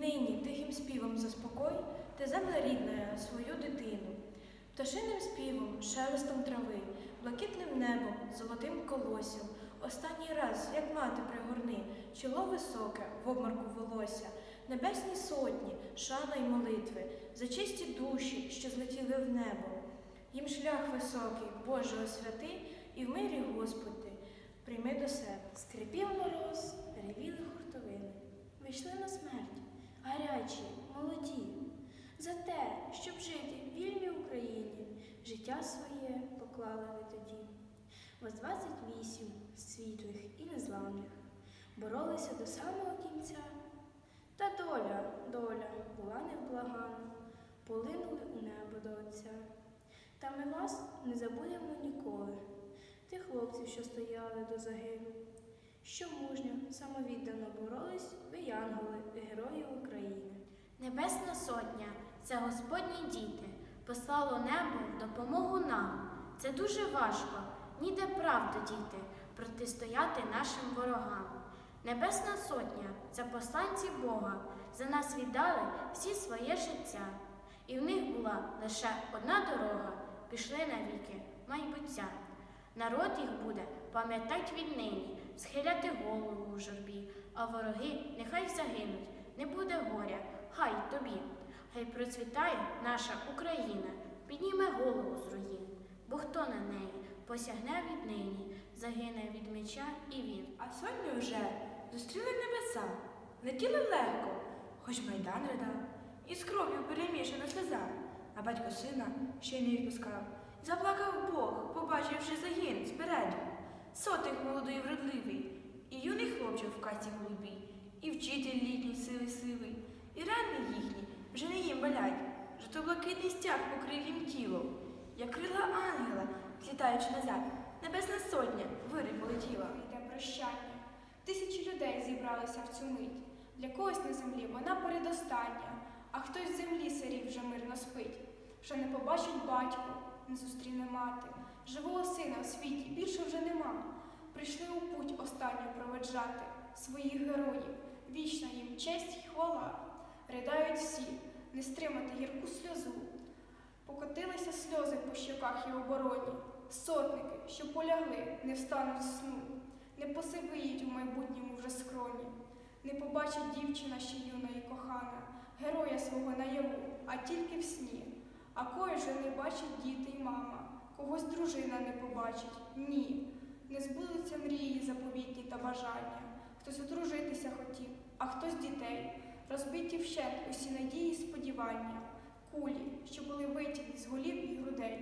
Віднині тихим співом заспокой, ти земля рідна, свою дитину. Пташиним співом, шелестом трави, блакитним небом, золотим колоссям. Останній раз, як мати пригорни, чоло високе, в обморку волосся, небесні сотні, шана й молитви, за чисті душі, що злетіли в небо. Їм шлях високий, Боже освяти, і в мирі, Господи, прийми до себе. Скрипів мороз, ревіли життя своє поклали ви тоді. Вас 28 світлих і незламних, боролися до самого кінця. Та доля, доля була невблагана, полинули у небо до Отця. Та ми вас не забудемо ніколи, тих хлопців, що стояли до загину, що мужньо, самовіддано боролись ви янголи, герої України. Небесна сотня це Господні діти, послало небо допомогу нам. Це дуже важко, ніде правду діти, протистояти нашим ворогам. Небесна сотня це посланці Бога, за нас віддали всі своє життя. І в них була лише одна дорога, пішли навіки майбуття. Народ їх буде пам'ятать віднині, схиляти голову у журбі, а вороги нехай загинуть, не буде горя, хай тобі. Хай процвітає наша Україна, підніме голову з руїн, бо хто на неї посягне віднині, загине від меча і він. А сотню вже зустріли небеса, летіли легко, хоч майдан ридав, і з кров'ю перемішана сльоза, а батько сина ще не відпускав. Заплакав Бог, побачивши загін спереду. Сотих молодий вродливий, і юний хлопчик в касті голубій, і вчитель літній сили сивий, і рани їхні вже не їм болять, жовто-блакитний стяг покрив їм тіло, як крила ангела, злітаючи назад, небесна сотня вирі полетіла. Йде прощання. Тисячі людей зібралися в цю мить. Для когось на землі вона передостання, а хтось з землі сирів вже мирно спить. Що не побачить батько, не зустріне мати. Живого сина в світі більше вже нема. Прийшли у путь останню проведжати своїх героїв. Вічна їм честь й хвала. Ридають всі, не стримати гірку сльозу. Покотилися сльози по щоках і обороні. Сотники, що полягли, не встануть сну, не посивиють у майбутньому вже скроні, не побачить дівчина ще юна і кохана, героя свого наяву, а тільки в сні. А кої же не бачать діти й мама, когось дружина не побачить, ні. Не збудуться мрії заповітні та бажання. Хтось одружитися хотів, а хтось дітей, розбиті вщент усі надії і сподівання, кулі, що були виті з голів і грудей.